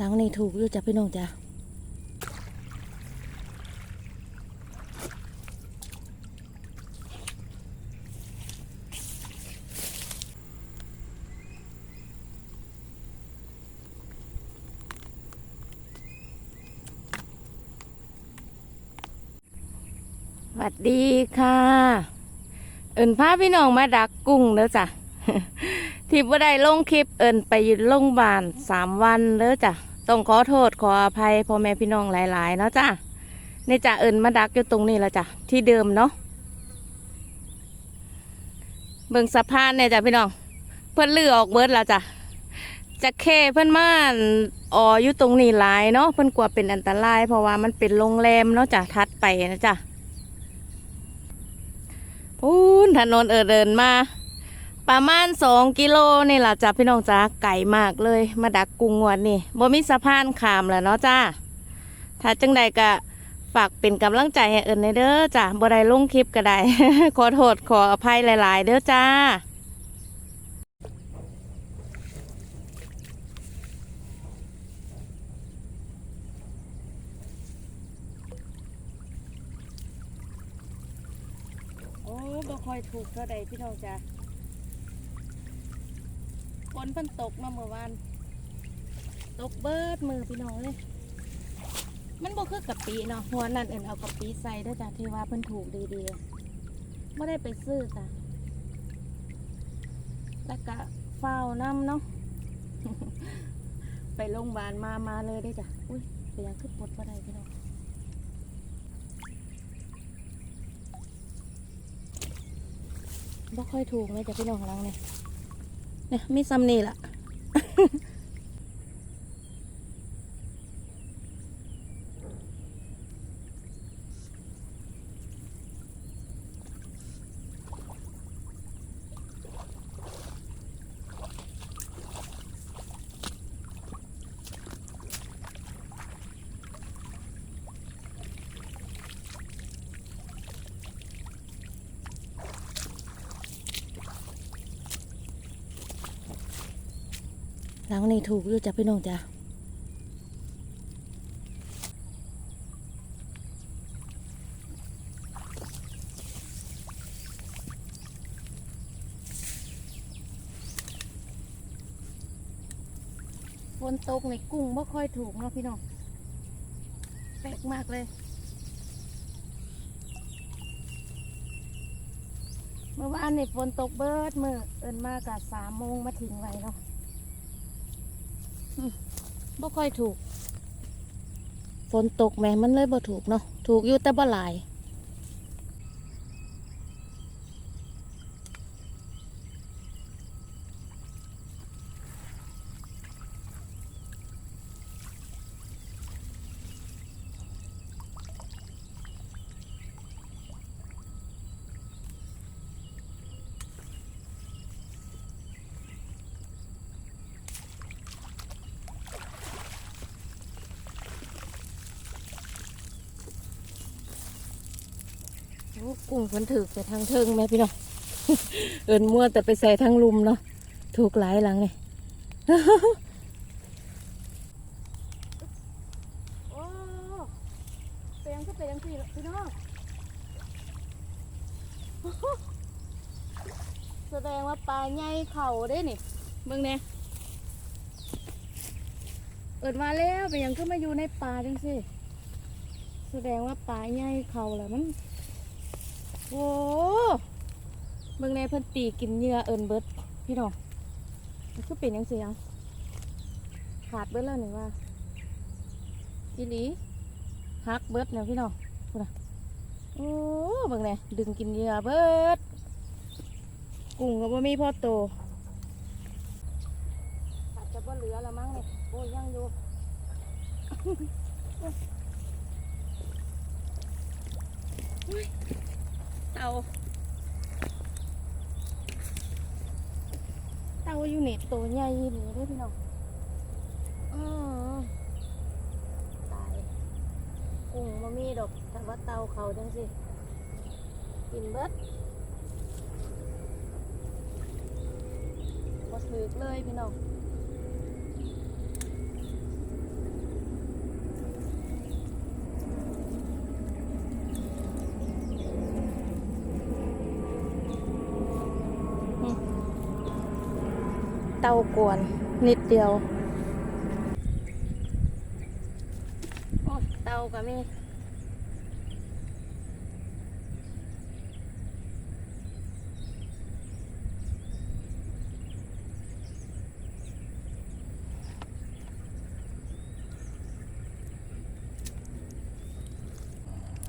หลังนี้ถูกอยู่จ้ะพี่น้องจ้ะสวัสดีค่ะ เอินพาพี่น้องมาดักกุ้งเด้อจ้ะที่บ่ได้ลงคลิปเอินไปอยู่โรงพยาบาลสามวันเด้อจ้ะ ต้องขอโทษขออภัยพ่อแม่พี่น้องหลาย ๆ เนาะจ้ะนี่จ้ะเอินมาดักอยู่ตรงนี้แล้วจ้ะที่เดิมเนาะเบิ่งสะพานเนี่ยจ้ะพี่น้อง เพิ่นลือออกเบิดแล้วจ้ะจะแค่เพิ่นมาอ๋ออยู่ตรงนี้หลายเนาะเพิ่นกลัวเป็นอันตราย เพราะว่ามันเป็นโรงแรมเนาะจ้ะทัดไปนะจ้ะพูนถนนเอินเดินมา ประมาณสองกิโลนี่แหละจ้ะพี่น้องจ้าไก่มากเลย มาดักกุ้งงวดนี่บ่มีสะพานขามแล้วเนาะจ้าถ้าจังใดก็ฝากเป็นกำลังใจให้เอิญในเด้อจ้ะบ่ได้ลงคลิปก็ได้ ขอโทษขออภัยหลาย ๆ เด้อจ้าโอ้บ่ค่อยถูกเท่าใดพี่น้องจ้า นเพิ่นตกเนาเมื่อวานตกเบิดมือพี่น้องเลย มันบ่คือกะปิเนาะหัวนั่นเอิ้นเอากะปิใส่เด้จ้ะที่ว่าเพิ่นถูกดีๆไม่ได้ไปซื้อจ้ะแล้วก็เฝ้าน้ำเนาะไปโรงพยาบาลมามาเลยได้จ้ะอุ้ยไปยังขึ้นปดบ่ได้พี่น้องบ่ค่อยถูกเลยจ้ะพี่น้องหลังเนี่ย เนี่ยมีซัมนี่ละหลั งนี้ถูกอยู่จ้ะพี่น้องจ้ะฝนตกในกุ้งไม่ค่อยถูกเนาะพี่น้องแปลกมากเลย เมื่อวานนี่ฝนตกเบิดมือเอินมากะสามโมงมาถึงไว้เนาะ บ่ค่อยถูก ฝนตกแม่มันเลยบ่ถูกเนาะ ถูกอยู่แต่บ่หลาย กุ้งฝนถือไปทางเทิงแม่พี่น้องเอินมั่วแต่ไปใส่ทางลุมเนาะถูกหลายหลังเลยโอ้เปียงก็เปียงพี่พี่น้องแสดงว่าปลาใหญ่เข่าได้นี่เบิ่งเนี่ยเอิดมาแล้วไปยังก็มาอยู่ในป่าจังสิแสดงว่าปลาใหญ่เข่าแหล้วมัน โอ้เบิ่งในเพิ่นตีกินเหยื่อเอินเบิดพี่น้องมันคือเป็นยังเสียงขาดเบิดแล้วนี่ว่าอีหลีหักเบิดแล้วพี่น้องพูดนะโอ้เบิ่งแน่ดึงกินเหยื่อเบิดกุ้งก็บ่มีพ่อโตอาจจะบ่เหลือละมั้งเนี่ยโอ้ยยังอยู่ เตาเตาอยู่นี่ตัวใหญ่หรือด้วยพี่น้องอ๋อตายกุ้งมามีดอกแต่ว่าเตาเขาจังสิกินเบิดบ่ถึกเลยพี่น้อง เตากวน นิดเดียวโอ้เตาก็มี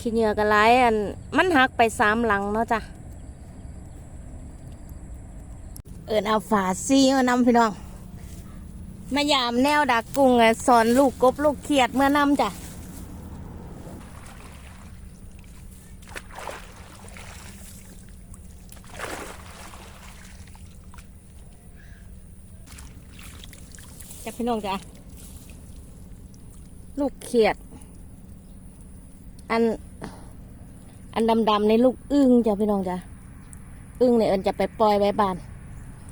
ขี้เหงื่อกันไรอันมันหักไปสามหลังเนาะจ้ะ เอินเอาฝาซีมานำพี่น้อง มายามแนวดักกุ้งสอนลูกกบลูกเขียดเมื่อนำจ้ะจ้ะพี่น้องจ้ะลูกเขียด อัน อันดำๆในลูกอึ้งจ้ะพี่น้องจ้ะอึ้งเนี่ยเอินจะไปปล่อยไว้บ้าน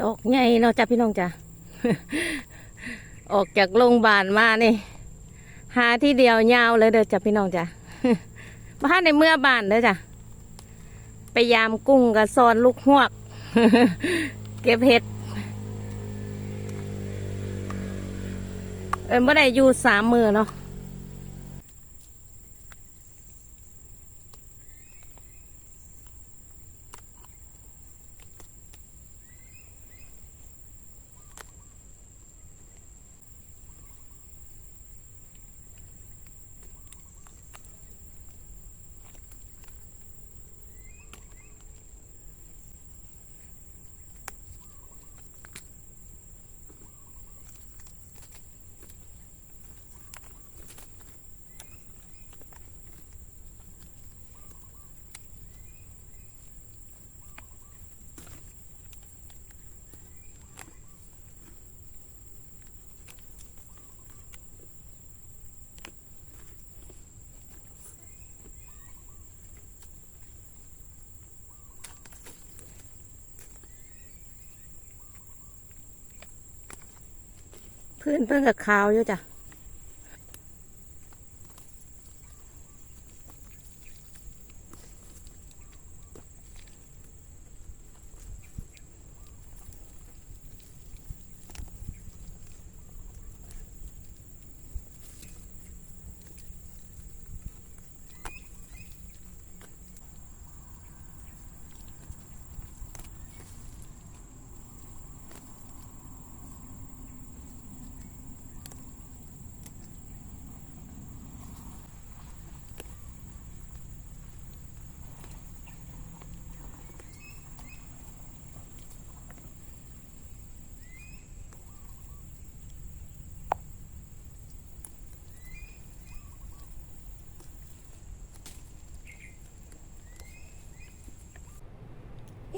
ดอกใหญ่เนาะจ้ะพี่น้องจ้ะออกจากโรงพยาบาลมานี่หาที่เดียวยาวเลยเด้อจ้ะพี่น้องจ้ะบ้านในเมื่อบานเด้อจ้ะไปยามกุ้งกับซอนลูกหวก เก็บเห็ดเออเมื่อไดอยู่สามมือเนาะ พื้นเพิ่งกับขาวอยู่จ้ะ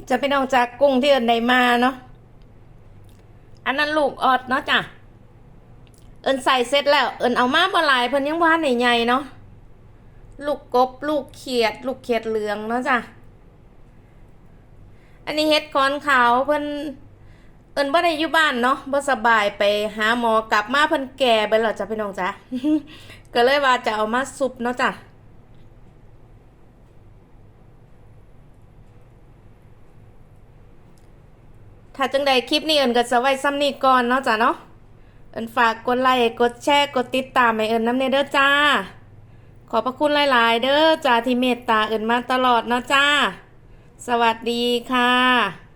จะเป็นออกจากกุ้งที่เอินได้มาเนาะ อันนั้นลูกออดเนาะจ้ะ เอินใส่เสร็จแล้ว เอินเอามาบ่หลายเพิ่นยังว่าใหญ่ๆเนาะ ลูกกบลูกเขียด ลูกเขียดเหลืองเนาะจ้ะ อันนี้เฮ็ดคอนขาวเพิ่นเอินบ่ได้อยู่บ้านเนาะบ่สบายไปหาหมอกลับมาเพิ่นแก่ไปแล้วจ้ะพี่น้องจ้ะ ก็เลยว่าจะเอามาซุปเนาะจ้ะ ถ้าจังใดคลิปนี้เอิญก็จะไว้ซ้ำนี้ก่อนเนาะจ้ะเนาะเอิญฝากกดไลค์กดแชร์กดติดตามให้เอิญน้ำเนเด้อจ้า ขอบพระคุณหลาย ๆ เด้อจ้าที่เมตตาเอิญมาตลอดเนาะจ้า สวัสดีค่ะ